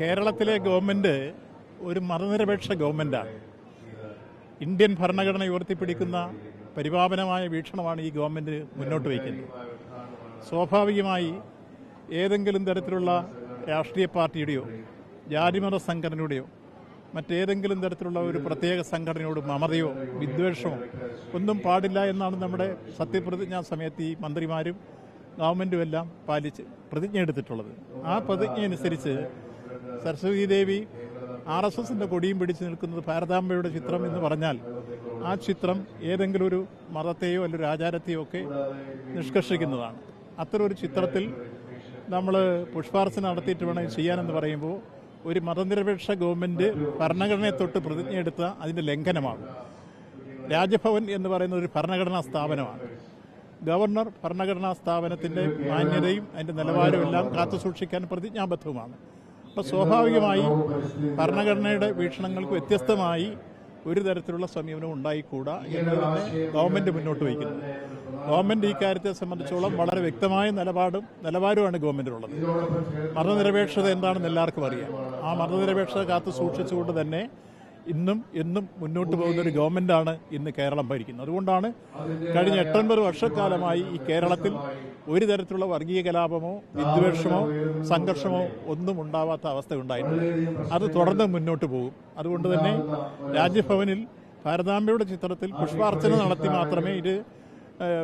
കേരളത്തിലെ ഗവൺമെന്റ് ഒരു മതനിരപേക്ഷ ഗവൺമെന്റാണ് ഇന്ത്യൻ ഭരണഘടന ഉയർത്തിപ്പിടിക്കുന്ന പരിപാവനമായ വീക്ഷണമാണ് ഈ ഗവൺമെന്റ് മുന്നോട്ട് വയ്ക്കുന്നത്. സ്വാഭാവികമായി ഏതെങ്കിലും തരത്തിലുള്ള രാഷ്ട്രീയ പാർട്ടിയുടെയോ ജാതിമത സംഘടനയുടെയോ മറ്റേതെങ്കിലും തരത്തിലുള്ള ഒരു പ്രത്യേക സംഘടനയോട് മമതയോ വിദ്വേഷമോ ഒന്നും പാടില്ല എന്നാണ് നമ്മുടെ സത്യപ്രതിജ്ഞാ സമയത്ത് ഈ മന്ത്രിമാരും ഗവൺമെന്റും എല്ലാം പാലിച്ച് പ്രതിജ്ഞ എടുത്തിട്ടുള്ളത് ആ പ്രതിജ്ഞ അനുസരിച്ച് സരസ്വതി ദേവി ആർ എസ് എസിന്റെ കൊടിയും പിടിച്ചു നിൽക്കുന്നത് ഭാരതാംബയുടെ ചിത്രം എന്ന് പറഞ്ഞാൽ ആ ചിത്രം ഏതെങ്കിലും ഒരു മതത്തെയോ അല്ലെങ്കിൽ ആചാരത്തെയോ ഒക്കെ നിഷ്കർഷിക്കുന്നതാണ്. അത്തരം ഒരു ചിത്രത്തിൽ നമ്മൾ പുഷ്പാർച്ചന നടത്തിയിട്ട് വേണം ചെയ്യാനെന്ന് പറയുമ്പോൾ ഒരു മതനിരപേക്ഷ ഗവൺമെന്റ് ഭരണഘടനയെ തൊട്ട് പ്രതിജ്ഞ എടുത്ത അതിന്റെ ലംഘനമാണ്. രാജ്ഭവൻ എന്ന് പറയുന്ന ഒരു ഭരണഘടനാ സ്ഥാപനമാണ്. ഗവർണർ ഭരണഘടനാ സ്ഥാപനത്തിന്റെ മാന്യതയും അതിന്റെ നിലവാരവും എല്ലാം കാത്തുസൂക്ഷിക്കാൻ പ്രതിജ്ഞാബദ്ധവുമാണ്. അപ്പോൾ സ്വാഭാവികമായി ഭരണഘടനയുടെ വീക്ഷണങ്ങൾക്ക് വ്യത്യസ്തമായി ഒരു തരത്തിലുള്ള സമീപനം ഉണ്ടായിക്കൂടാ എന്ന് തന്നെ മുന്നോട്ട് വയ്ക്കുന്നു. ഗവൺമെന്റ് ഈ കാര്യത്തെ സംബന്ധിച്ചോളം വളരെ വ്യക്തമായ നിലപാടും നിലവാരവുമാണ് ഗവൺമെന്റിനുള്ളത്. മതനിരപേക്ഷത എന്താണെന്ന് എല്ലാവർക്കും അറിയാം. ആ മതനിരപേക്ഷത കാത്തു സൂക്ഷിച്ചുകൊണ്ട് തന്നെ ഇന്നും എന്നും മുന്നോട്ട് പോകുന്ന ഒരു ഗവൺമെന്റാണ് ഇന്ന് കേരളം ഭരിക്കുന്നത്. അതുകൊണ്ടാണ് കഴിഞ്ഞ എട്ടൊൻപത് വർഷക്കാലമായി ഈ കേരളത്തിൽ ഒരു തരത്തിലുള്ള വർഗീയ കലാപമോ വിദ്വേഷമോ സംഘർഷമോ ഒന്നും ഉണ്ടാവാത്ത അവസ്ഥ ഉണ്ടായിട്ടുണ്ട് അത് തുടർന്ന് മുന്നോട്ട് പോകും. അതുകൊണ്ട് തന്നെ രാജ്ഭവനിൽ ഭാരതാംബയുടെ ചിത്രത്തിൽ പുഷ്പാർച്ചന നടത്തി മാത്രമേ ഇത്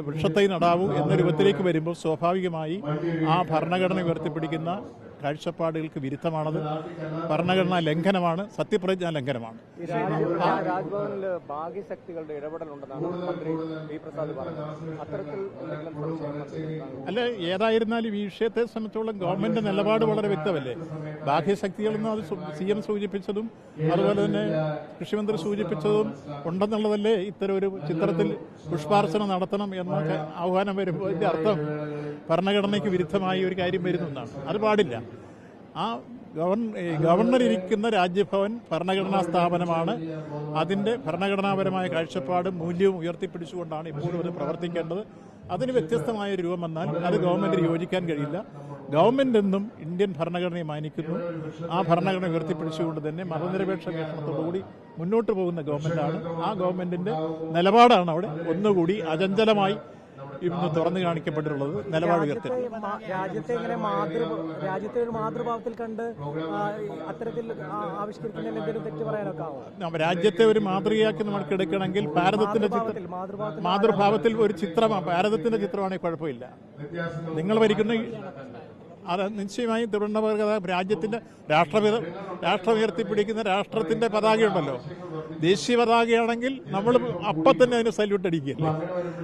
വൃക്ഷത്തൈ നടാവൂ എന്ന രൂപത്തിലേക്ക് വരുമ്പോൾ സ്വാഭാവികമായി ആ ഭരണഘടന ഉയർത്തിപ്പിടിക്കുന്ന കാഴ്ചപ്പാടുകൾക്ക് വിരുദ്ധമാണത്. ഭരണഘടനാ ലംഘനമാണ് സത്യപ്രതിജ്ഞാ ലംഘനമാണ്. ഇടപെടലുണ്ടെന്നാണ് മന്ത്രി വി പ്രസാദ് പറഞ്ഞത്. അത്തരത്തിൽ? അല്ല ഏതായിരുന്നാലും ഈ വിഷയത്തെ സംബന്ധിച്ചോളം ഗവൺമെന്റ് നിലപാട് വളരെ വ്യക്തമല്ലേ? ബാഹ്യശക്തികളെന്ന് അത് സി എം സൂചിപ്പിച്ചതും അതുപോലെ തന്നെ കൃഷിമന്ത്രി സൂചിപ്പിച്ചതും ഉണ്ടെന്നുള്ളതല്ലേ ഇത്തരം ഒരു ചിത്രത്തിൽ പുഷ്പാർച്ചന നടത്തണം എന്ന ആഹ്വാനം വരുമ്പോൾ അതിന്റെ അർത്ഥം ഭരണഘടനയ്ക്ക് വിരുദ്ധമായി ഒരു കാര്യം വരുന്നതാണ്. അത് പാടില്ല. ആ ഗവർണർ ഇരിക്കുന്ന രാജ്യഭവൻ ഭരണഘടനാ സ്ഥാപനമാണ്. അതിന്റെ ഭരണഘടനാപരമായ കാഴ്ചപ്പാടും മൂല്യവും ഉയർത്തിപ്പിടിച്ചുകൊണ്ടാണ് ഇപ്പോഴും അത് പ്രവർത്തിക്കേണ്ടത്. അതിന് വ്യത്യസ്തമായ ഒരു രൂപം വന്നാൽ അത് ഗവൺമെന്റിന് യോജിക്കാൻ കഴിയില്ല. ഗവൺമെന്റ് എന്നും ഇന്ത്യൻ ഭരണഘടനയെ മാനിക്കുന്നു. ആ ഭരണഘടന ഉയർത്തിപ്പിടിച്ചുകൊണ്ട് തന്നെ മതനിരപേക്ഷ വീക്ഷണത്തോടുകൂടി മുന്നോട്ട് പോകുന്ന ഗവൺമെന്റാണ്. ആ ഗവൺമെന്റിന്റെ നിലപാടാണ് അവിടെ ഒന്നുകൂടി അചഞ്ചലമായി ഇന്ന് തുറന്നു കാണിക്കപ്പെട്ടിട്ടുള്ളത്. നിലപാട് ഉയർത്തി രാജ്യത്തെ ഇങ്ങനെ മാതൃ രാജ്യത്തെ ഒരു മാതൃഭാവത്തിൽ കണ്ട് അത്തരത്തിൽ ആവിഷ്കരിക്കുന്ന ആവിഷ്കരിക്കുന്നതിൽ എന്തെങ്കിലും തെറ്റ് പറയാനൊക്കെ രാജ്യത്തെ ഒരു മാതൃകയാക്കി നമുക്ക് എടുക്കണമെങ്കിൽ ഭാരതത്തിന്റെ ചിത്രം മാതൃഭാവത്തിൽ ഒരു ചിത്രമാണ് ഭാരതത്തിന്റെ ചിത്രമാണെങ്കിൽ കുഴപ്പമില്ല. നിങ്ങൾ ഭരിക്കുന്ന അത് നിശ്ചയമായും തിരുവനന്തപുരം രാജ്യത്തിന്റെ രാഷ്ട്രപിത രാഷ്ട്രം ഉയർത്തിപ്പിടിക്കുന്ന രാഷ്ട്രത്തിന്റെ പതാകയുണ്ടല്ലോ. ദേശീയ പതാകയാണെങ്കിൽ നമ്മൾ അപ്പം തന്നെ അതിന് സല്യൂട്ട് അടിക്കുകയല്ലേ?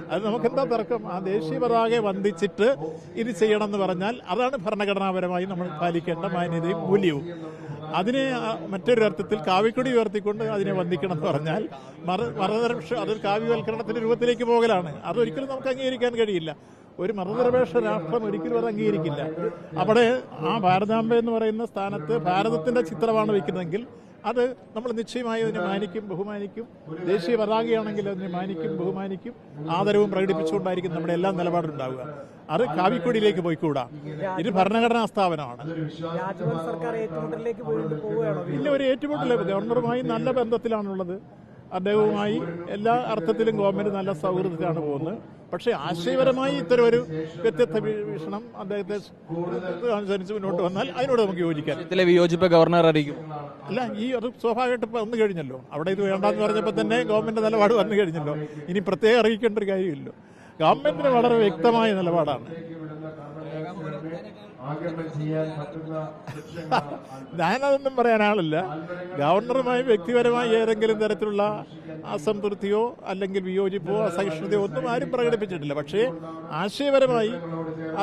അത് നമുക്കെന്താ തർക്കം? ആ ദേശീയ പതാകയെ വന്ദിച്ചിട്ട് ഇത് ചെയ്യണം എന്ന് പറഞ്ഞാൽ അതാണ് ഭരണഘടനാപരമായി നമ്മൾ പാലിക്കേണ്ട മാന്യതയും മൂല്യവും. അതിനെ മറ്റൊരു അർത്ഥത്തിൽ കാവിക്കൊടി ഉയർത്തിക്കൊണ്ട് അതിനെ വന്ദിക്കണം എന്ന് പറഞ്ഞാൽ മറ മതനിരപേക്ഷ അതൊരു കാവ്യവൽക്കരണത്തിന്റെ രൂപത്തിലേക്ക് പോകലാണ്. അതൊരിക്കലും നമുക്ക് അംഗീകരിക്കാൻ കഴിയില്ല. ഒരു മതനിരപേക്ഷ രാഷ്ട്രം ഒരിക്കലും അത് അംഗീകരിക്കില്ല. അവിടെ ആ ഭാരതാംബ എന്ന് പറയുന്ന സ്ഥാനത്ത് ഭാരതത്തിന്റെ ചിത്രമാണ് വയ്ക്കുന്നതെങ്കിൽ അത് നമ്മൾ നിശ്ചയമായി അതിനെ മാനിക്കും ബഹുമാനിക്കും. ദേശീയ പതാകയാണെങ്കിൽ അതിനെ മാനിക്കും ബഹുമാനിക്കും. ആദരവും പ്രകടിപ്പിച്ചുകൊണ്ടായിരിക്കും നമ്മുടെ എല്ലാ നിലപാടുണ്ടാവുക അത് കാവിക്കൊടിയിലേക്ക് പോയിക്കൂടാ. ഇത് ഭരണഘടനാ സ്ഥാപനമാണ്. ഇല്ല ഒരു ഏറ്റുമുട്ടൽ ഗവർണറുമായി നല്ല ബന്ധത്തിലാണുള്ളത്. അദ്ദേഹവുമായി എല്ലാ അർത്ഥത്തിലും ഗവൺമെന്റ് നല്ല സൗഹൃദത്തിലാണ് പോകുന്നത്. പക്ഷേ ആശയപരമായി ഇത്തരം ഒരു വ്യത്യസ്ത വീക്ഷണം അദ്ദേഹത്തെ അനുസരിച്ച് മുന്നോട്ട് വന്നാൽ അതിനോട് നമുക്ക് യോജിക്കാം ഇതിലെ വിയോജിപ്പ് ഗവർണർ അറിയിക്കും അല്ല ഈ അത് സ്വാഭാവികമായിട്ട് വന്നു കഴിഞ്ഞല്ലോ. അവിടെ ഇത് വേണ്ടെന്ന് പറഞ്ഞപ്പോൾ തന്നെ ഗവൺമെന്റ് നിലപാട് വന്നു കഴിഞ്ഞല്ലോ. ഇനി പ്രത്യേകം അറിയിക്കേണ്ട ഒരു കാര്യമില്ലല്ലോ ഗവൺമെന്റിന് വളരെ വ്യക്തമായ നിലപാടാണ്. ഞാനതൊന്നും പറയാൻ ആളില്ല. ഗവർണറുമായി വ്യക്തിപരമായി ഏതെങ്കിലും തരത്തിലുള്ള അസംതൃപ്തിയോ അല്ലെങ്കിൽ വിയോജിപ്പോ അസഹിഷ്ണുതയോ ഒന്നും ആരും പ്രകടിപ്പിച്ചിട്ടില്ല. പക്ഷേ ആശയപരമായി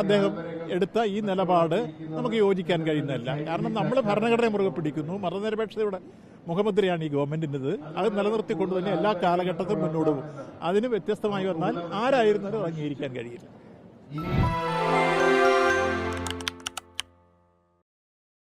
അദ്ദേഹം എടുത്ത ഈ നിലപാട് നമുക്ക് യോജിക്കാൻ കഴിയുന്നതല്ല. കാരണം നമ്മൾ ഭരണഘടന മുറുകെ പിടിക്കുന്നു. മതനിരപേക്ഷതയുടെ മുഖമുദ്രയാണ് ഈ ഗവൺമെന്റിന്റെത്. അത് നിലനിർത്തിക്കൊണ്ട് തന്നെ എല്ലാ കാലഘട്ടത്തിലും മുന്നോട്ട് പോകും. അതിന് വ്യത്യസ്തമായി വന്നാൽ ആരായിരുന്നാലും അംഗീകരിക്കാൻ കഴിയില്ല.